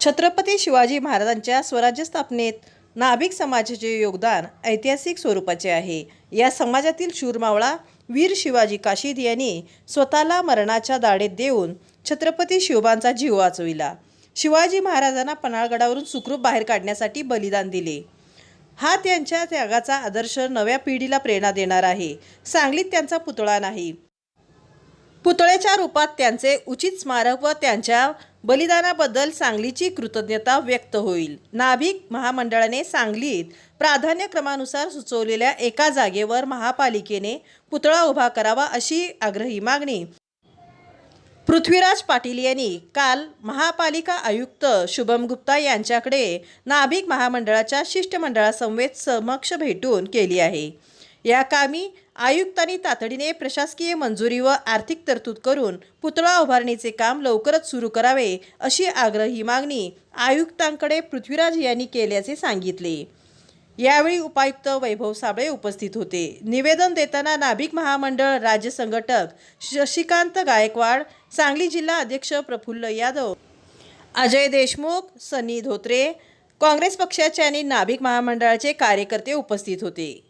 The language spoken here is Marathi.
छत्रपती शिवाजी महाराजांच्या स्वराज्य स्थापनेत नाभिक समाजाचे योगदान ऐतिहासिक स्वरूपाचे आहे. या समाजातील शूरमावळा वीर शिवाजी काशीद यांनी स्वतःला मरणाच्या दाढेत देऊन छत्रपती शिवबांचा जीव वाचविला. शिवाजी महाराजांना पन्हाळगडावरून सुखरूप बाहेर काढण्यासाठी बलिदान दिले. हा त्यांच्या त्यागाचा आदर्श नव्या पिढीला प्रेरणा देणार आहे. सांगलीत त्यांचा पुतळा नाही. पुतळ्याच्या रूपात त्यांचे उचित स्मारक व त्यांच्या बलिदानाबद्दल सांगलीची कृतज्ञता व्यक्त होईल. नाभिक महामंडळाने सांगलीत प्राधान्यक्रमानुसार सुचवलेल्या एका जागेवर महापालिकेने पुतळा उभा करावा अशी आग्रही मागणी. पृथ्वीराज पाटील यांनी काल महापालिका आयुक्त शुभम गुप्ता यांच्याकडे नाभिक महामंडळाच्या शिष्टमंडळासमवेत समक्ष भेटून केली आहे. या कामी आयुक्तांनी तातडीने प्रशासकीय मंजुरी व आर्थिक तरतूद करून पुतळा उभारणीचे काम लवकरच सुरू करावे अशी आग्रही मागणी आयुक्तांकडे पृथ्वीराज यांनी केल्याचे सांगितले. यावेळी उपायुक्त वैभव साबळे उपस्थित होते. निवेदन देताना नाभिक महामंडळ राज्य संघटक शशिकांत गायकवाड सांगली जिल्हा अध्यक्ष प्रफुल्ल यादव अजय देशमुख सनी धोत्रे काँग्रेस पक्षाचे आणि नाभिक महामंडळाचे कार्यकर्ते उपस्थित होते.